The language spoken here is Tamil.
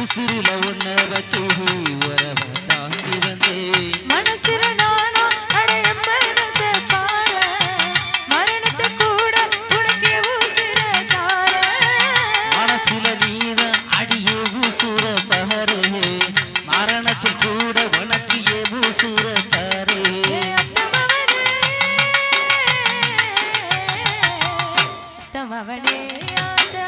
உசிரில ஒன்ன வச்சு உறவ தாண்டி வந்தேன். மனசுல நானா அடையம் பார மரணத்தை கூட உனக்கு உசிர தார மனசுல நீத அடியே உசுர பகரே மரணத்தில் கூட உனக்கு ஏ தமவனே ஆசா